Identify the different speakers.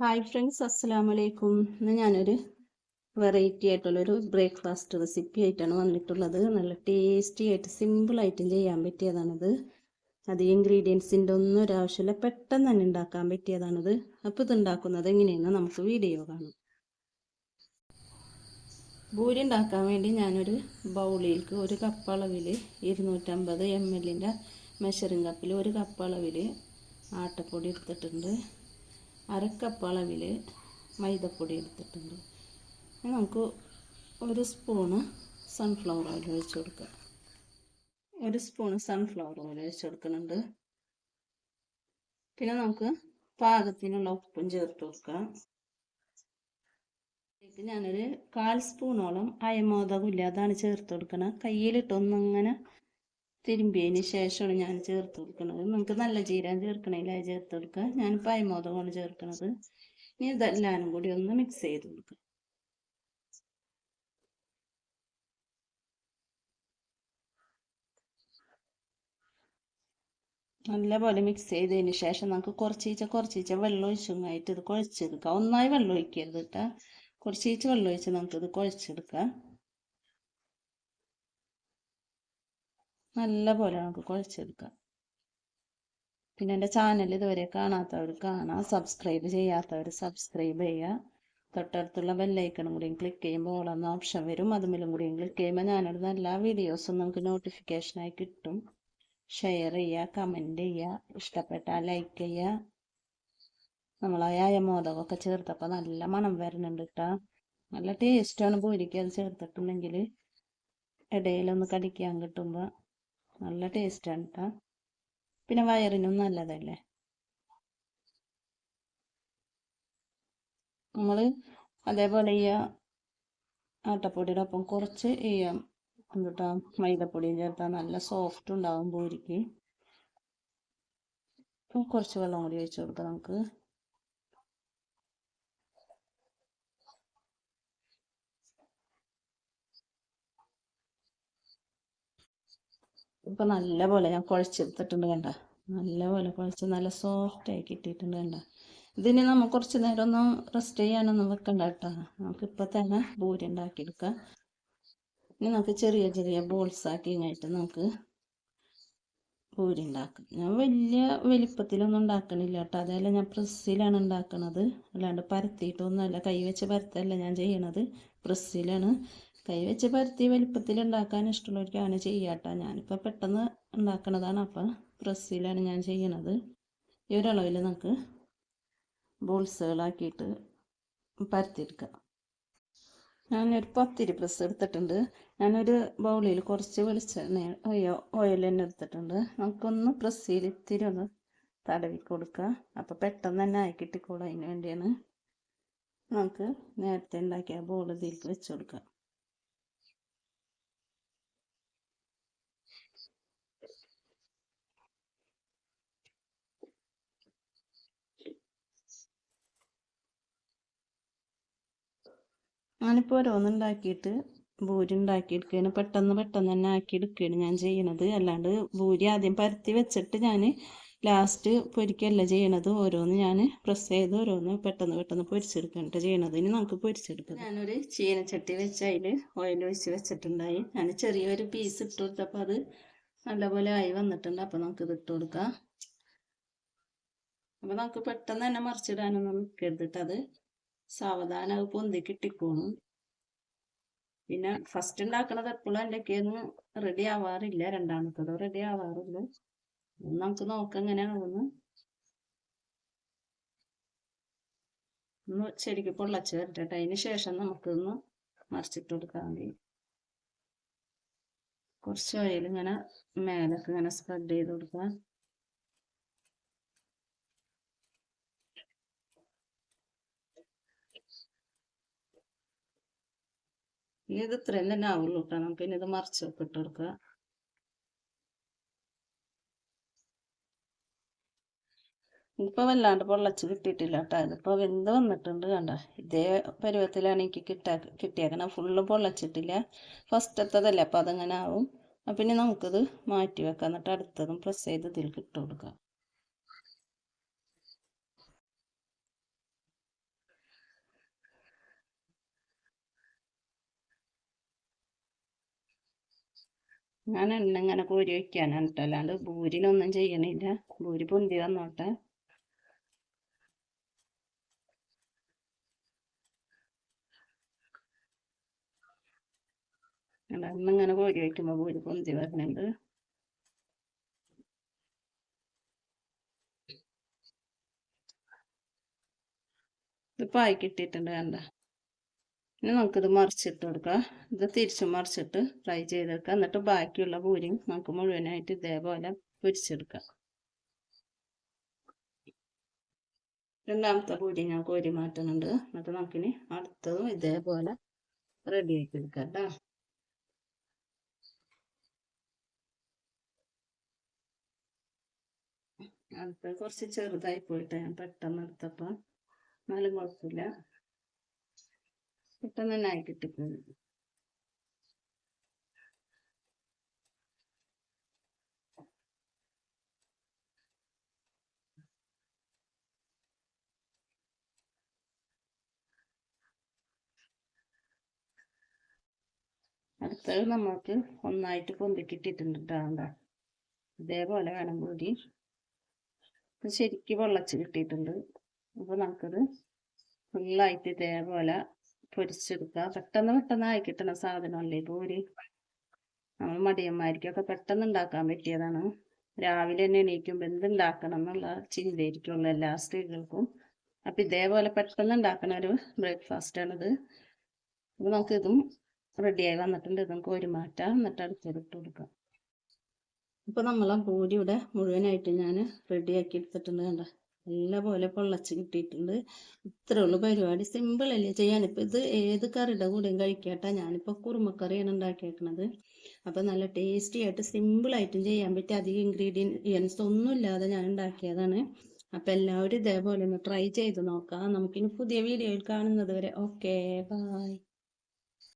Speaker 1: Hi friends അസ്സലാം വലൈക്കും ഇന്ന് ഞാനൊരു വെറൈറ്റി ആയിട്ടുള്ളൊരു ബ്രേക്ക്ഫാസ്റ്റ് റെസിപ്പി ആയിട്ടാണ് വന്നിട്ടുള്ളത്. നല്ല ടേസ്റ്റി ആയിട്ട് സിമ്പിളായിട്ടും ചെയ്യാൻ പറ്റിയതാണിത്. അത് ഇൻഗ്രീഡിയൻസിന്റെ ഒന്നും ഒരാവശ്യമില്ല പെട്ടെന്ന് തന്നെ ഉണ്ടാക്കാൻ പറ്റിയതാണിത്. അപ്പോൾ ഇത് ഉണ്ടാക്കുന്നത് എങ്ങനെയെന്ന് നമുക്ക് വീഡിയോ കാണാം. ഭൂരി ഉണ്ടാക്കാൻ വേണ്ടി ഞാനൊരു ബൗളിലേക്ക് ഒരു കപ്പ് അളവിൽ ഇരുന്നൂറ്റമ്പത് എം എല്ലിന്റെ മെഷറിംഗ് കപ്പിൽ ഒരു കപ്പ് അളവിൽ ആട്ടപ്പൊടി എടുത്തിട്ടുണ്ട്. അരക്കപ്പ് അളവിൽ മൈദപ്പൊടി എടുത്തിട്ടുണ്ട്. നമുക്ക് ഒരു സ്പൂണ് സൺഫ്ലവർ ഓയിൽ ഒഴിച്ച് കൊടുക്കുക ഒരു സ്പൂണ് സൺഫ്ലവർ ഓയിൽ ഒഴിച്ച് കൊടുക്കുന്നുണ്ട്. പിന്നെ നമുക്ക് പാകത്തിനുള്ള ഉപ്പും ചേർത്ത് കൊടുക്കാം. ഇതിലേക്ക് ഞാനൊരു കാൽ സ്പൂണോളം അയമോദകമില്ല അതാണ് ചേർത്ത് കൊടുക്കണം. കയ്യിലിട്ടൊന്നിങ്ങനെ തിരുമ്പിയതിന് ശേഷമാണ് ഞാൻ ചേർത്ത് കൊടുക്കുന്നത്. നിങ്ങൾക്ക് നല്ല ജീരകം ചേർക്കണമെങ്കിൽ ചേർത്ത് കൊടുക്കുക. ഞാൻ പൈമോദകമാണ് ചേർക്കുന്നത്. ഇനി ഇതെല്ലാനും കൂടി ഒന്ന് മിക്സ് ചെയ്ത് കൊടുക്കുക. നല്ലപോലെ മിക്സ് ചെയ്തതിന് ശേഷം നമുക്ക് കുറച്ചീച്ച കുറച്ചീച്ച വെള്ളം ഒഴിച്ചുമായിട്ട് ഇത് കുഴച്ചെടുക്കാം ഒന്നായി വെള്ളം ഒഴിക്കരുത് കേട്ടോ കുറച്ചീച്ച വെള്ളം ഒഴിച്ച് നമുക്കിത് കുഴച്ചെടുക്കാം. നല്ല പോലെ നമുക്ക് കുഴച്ചെടുക്കാം. പിന്നെ എന്റെ ചാനൽ ഇതുവരെ കാണാത്തവർ കാണാം സബ്സ്ക്രൈബ് ചെയ്യാത്തവർ സബ്സ്ക്രൈബ് ചെയ്യുക തൊട്ടടുത്തുള്ള ബെല്ലൈക്കണും കൂടിയും ക്ലിക്ക് ചെയ്യുമ്പോൾ ഓളെന്ന ഓപ്ഷൻ വരും. അതുമല്ലും കൂടിയും ക്ലിക്ക് ചെയ്യുമ്പോൾ ഞാനിടുന്ന എല്ലാ വീഡിയോസും നമുക്ക് നോട്ടിഫിക്കേഷനായി കിട്ടും. ഷെയർ ചെയ്യുക കമന്റ് ചെയ്യുക ഇഷ്ടപ്പെട്ടാൽ ലൈക്ക് ചെയ്യുക നമ്മളായ മോദകമൊക്കെ ചേർത്തപ്പോൾ നല്ല മണം വരുന്നുണ്ട് കേട്ടോ നല്ല ടേസ്റ്റാണ് പൂരിക്ക് അത് ചേർത്തിട്ടുണ്ടെങ്കിൽ ഇടയിലൊന്ന് കടിക്കാൻ കിട്ടുമ്പോൾ നല്ല ടേസ്റ്റാണ് കേട്ടോ പിന്നെ വയറിനും നല്ലതല്ലേ? നമ്മൾ അതേപോലെ ഈ ആട്ടപ്പൊടിയുടെ ഒപ്പം കുറച്ച് ഈ എന്തുട്ടാ മൈദപ്പൊടിയും ചേർത്താൽ നല്ല സോഫ്റ്റ് ഉണ്ടാവും പൂരിക്ക് കുറച്ച് വെള്ളം കൂടി ഒഴിച്ച് കൊടുക്കാം നമുക്ക്. ഇപ്പം നല്ല പോലെ ഞാൻ കുഴച്ചെടുത്തിട്ടുണ്ട് കണ്ട? നല്ല പോലെ കുഴച്ച് നല്ല സോഫ്റ്റായി കിട്ടിയിട്ടുണ്ട് കണ്ട? ഇതിന് നമ്മൾ കുറച്ച് നേരം ഒന്ന് റെസ്റ്റ് ചെയ്യാനൊന്നും വെക്കണ്ട കേട്ടോ. നമുക്ക് ഇപ്പോൾ തന്നെ പൂരി ഉണ്ടാക്കിയെടുക്കാം. ഇനി നമുക്ക് ചെറിയ ചെറിയ ബോൾസ് ആക്കി കഴിഞ്ഞിട്ട് നമുക്ക് പൂരി ഉണ്ടാക്കാം. ഞാൻ വലിയ വലിപ്പത്തിലൊന്നും ഉണ്ടാക്കണില്ല കേട്ടോ. അതല്ല ഞാൻ പ്രസ്സിലാണ് ഉണ്ടാക്കണത്. അല്ലാണ്ട് പരത്തിയിട്ടൊന്നുമല്ല. കൈ വെച്ച് പരത്തല്ല ഞാൻ ചെയ്യണത്. പ്രസ്സിലാണ് കൈ വെച്ച് പരത്തി വലിപ്പത്തിൽ ഉണ്ടാക്കാൻ ഇഷ്ടമുള്ളവർക്കാണ് ചെയ്യാട്ടോ. ഞാനിപ്പോൾ പെട്ടെന്ന് ഉണ്ടാക്കണതാണ് അപ്പം പ്രസ്സിലാണ് ഞാൻ ചെയ്യണത്. ഈ ഒരളവിൽ നമുക്ക് ബോൾസുകളാക്കിയിട്ട് പരത്തിയെടുക്കാം. ഞാനൊരു പത്തിരി പ്രസ് എടുത്തിട്ടുണ്ട്. ഞാനൊരു ബൗളിൽ കുറച്ച് വെളിച്ചെണ്ണ ഓയോ ഓയിൽ തന്നെ എടുത്തിട്ടുണ്ട്. നമുക്കൊന്ന് പ്രസ്സിയിൽ ഇത്തിരി ഒന്ന് തടവി കൊടുക്കുക. അപ്പോൾ പെട്ടെന്ന് തന്നെ ആയി കിട്ടിക്കോളും. അതിന് വേണ്ടിയാണ് നമുക്ക് നേരത്തെ ഉണ്ടാക്കിയ ബോൾ ഇതിലേക്ക് വെച്ച് കൊടുക്കാം ഞാനിപ്പോൾ ഓരോന്ന് ഉണ്ടാക്കിയിട്ട് ഭൂരി ഉണ്ടാക്കിയെടുക്കുകയാണ് പെട്ടെന്ന് പെട്ടെന്ന് തന്നെ ആക്കി എടുക്കുകയാണ് ഞാൻ ചെയ്യണത്. അല്ലാണ്ട് ഭൂരി ആദ്യം പരത്തി വെച്ചിട്ട് ഞാൻ ലാസ്റ്റ് പൊരിക്കല്ല ചെയ്യണത്. ഓരോന്ന് ഞാൻ പ്രസ് ചെയ്ത് ഓരോന്ന് പെട്ടെന്ന് പെട്ടെന്ന് പൊരിച്ചെടുക്കണിട്ട് ചെയ്യണത്. ഇനി നമുക്ക് പൊരിച്ചെടുക്കാം. ഞാനൊരു ചീനച്ചട്ടി വെച്ച് അതിൽ ഓയിൽ ഒഴിച്ച് വെച്ചിട്ടുണ്ടായി. ഞാൻ ചെറിയൊരു പീസ് ഇട്ട് കൊടുത്തപ്പോൾ അത് നല്ലപോലെ ആയി വന്നിട്ടുണ്ട്. അപ്പോൾ നമുക്ക് ഇട്ട് കൊടുക്കാം. അപ്പോൾ നമുക്ക് പെട്ടെന്ന് തന്നെ മറിച്ചിടാനൊന്നും നിൽക്കരുത് അത്. സാവധാനം അത് പൊന്തി കിട്ടിക്കോളും. പിന്നെ ഫസ്റ്റ് ഉണ്ടാക്കണത് എപ്പോഴും എന്റെ എന്തൊക്കെയൊന്നും റെഡി ആവാറില്ല രണ്ടാമത്തതോ റെഡി ആവാറില്ല നമുക്ക് നോക്കാം എങ്ങനെയാണെന്ന്. ഒന്ന് ശരിക്കും പൊള്ളച്ച് വരട്ടെ അതിന് ശേഷം നമുക്കൊന്ന് മറിച്ചിട്ട് കൊടുക്കാൻ മതി. കുറച്ച് ഓയിൽ ഇങ്ങനെ മേലൊക്കെ ഇങ്ങനെ സ്പ്രെഡ് ചെയ്ത് കൊടുക്കാം ഇത് ഇത്രയും തന്നെ ആവുള്ളൂ കേട്ടോ നമുക്ക് ഇനി ഇത് മറിച്ച് ഇട്ട് കൊടുക്കുക. ഇപ്പൊ വല്ലാണ്ട് പൊള്ളച്ച് കിട്ടിയിട്ടില്ല കേട്ടോ. ഇതിപ്പോ വെന്ത് വന്നിട്ടുണ്ട് കണ്ട. ഇതേ പരുവത്തിലാണ് എനിക്ക് കിട്ടാ കിട്ടിയേക്കണം. ഫുള്ള് പൊള്ളച്ചിട്ടില്ല. ഫസ്റ്റത്തതല്ലേ അപ്പൊ അതങ്ങനെ ആവും. അപ്പം ഇനി നമുക്കിത് മാറ്റി വെക്കാം. എന്നിട്ട് അടുത്തതും പ്രസ് ചെയ്ത് ഇതിൽ ഇട്ട് കൊടുക്കാം. ഞാൻ എണ്ണ ഇങ്ങനെ കോരി വയ്ക്കാനാണ് കേട്ടോ അല്ലാണ്ട് ഭൂരിനൊന്നും ചെയ്യണില്ല. ഭൂരി പൊന്തി വന്നോട്ടെ. എണ്ണ ഇങ്ങനെ കോരി വയ്ക്കുമ്പോൾ ഭൂരി പൊന്തി വരുന്നുണ്ട് ഇത് ആയി കിട്ടിയിട്ടുണ്ട് കണ്ട. ഇനി നമുക്കിത് മറിച്ചിട്ട് കൊടുക്കാം. ഇത് തിരിച്ച് മറിച്ചിട്ട് ഫ്രൈ ചെയ്തെടുക്കാം. എന്നിട്ട് ബാക്കിയുള്ള പൂരിയും നമുക്ക് മുഴുവനായിട്ട് ഇതേപോലെ പൊരിച്ചെടുക്കാം. രണ്ടാമത്തെ പൂരി ഞാൻ കോരി മാറ്റുന്നുണ്ട്. എന്നിട്ട് നമുക്കിനി അടുത്തതും ഇതേപോലെ റെഡി ആക്കി എടുക്കാം കേട്ടോ. അടുത്ത കുറച്ച് ചെറുതായി പോയിട്ട് ഞാൻ പെട്ടെന്ന് എടുത്തപ്പോൾ എന്നാലും കുഴപ്പമില്ല. പെട്ടെന്ന് തന്നെ ആയി കിട്ടും അടുത്തത് നമ്മൾക്ക് ഒന്നായിട്ട് പൊന്തിക്കിട്ടിട്ടുണ്ട് കേട്ടോ ഇതേപോലെ വേണം കൂടി ശരിക്ക് വെള്ളച്ച് കിട്ടിയിട്ടുണ്ട്. അപ്പോൾ നമുക്കത് ഫുള്ളായിട്ട് ഇതേപോലെ പൊരിച്ചെടുക്കുക. പെട്ടെന്ന് പെട്ടെന്ന് ആയി കിട്ടുന്ന സാധനമല്ലേ പൂരി നമ്മൾ മടിയന്മാർക്കൊക്കെ പെട്ടെന്ന് ഉണ്ടാക്കാൻ പറ്റിയതാണ്. രാവിലെ തന്നെ എണീക്കുമ്പോൾ എന്തുണ്ടാക്കണം എന്നുള്ള ചിന്തയായിരിക്കുള്ളൂ എല്ലാ സ്ത്രീകൾക്കും. അപ്പം ഇതേപോലെ പെട്ടെന്ന് ഉണ്ടാക്കുന്ന ഒരു ബ്രേക്ക്ഫാസ്റ്റാണിത് അപ്പോൾ നമുക്ക് ഇതും റെഡിയായി വന്നിട്ടുണ്ട്. ഇത് നമുക്ക് ഒരു മാറ്റാം എന്നിട്ട് അടുത്തിട്ട് കൊടുക്കാം. ഇപ്പോൾ നമ്മളെ പൂരി ഇവിടെ മുഴുവനായിട്ട് ഞാൻ റെഡിയാക്കി എടുത്തിട്ടുണ്ട് കണ്ട? നല്ല പോലെ പൊള്ളച്ച് കിട്ടിയിട്ടുണ്ട്. ഇത്രേ ഉള്ളൂ പരിപാടി. സിമ്പിൾ അല്ലേ? ചെയ്യാൻ ഇപ്പം ഇത് ഏത് കറിയുടെ കൂടെയും കഴിക്കട്ടെ ഞാനിപ്പോൾ കുറുമക്കറിയാണ് ഉണ്ടാക്കിയേക്കണത്. അപ്പോൾ നല്ല ടേസ്റ്റി ആയിട്ട് സിമ്പിളായിട്ടും ചെയ്യാൻ പറ്റിയ അധികം ഇൻഗ്രീഡിയൻസ് ഒന്നും ഇല്ലാതെ ഞാൻ ഉണ്ടാക്കിയതാണ്. അപ്പോൾ എല്ലാവരും ഇതേപോലെ ഒന്ന് ട്രൈ ചെയ്ത് നോക്കാം. നമുക്കിനി പുതിയ വീഡിയോയിൽ കാണുന്നത് വരെ. Okay bye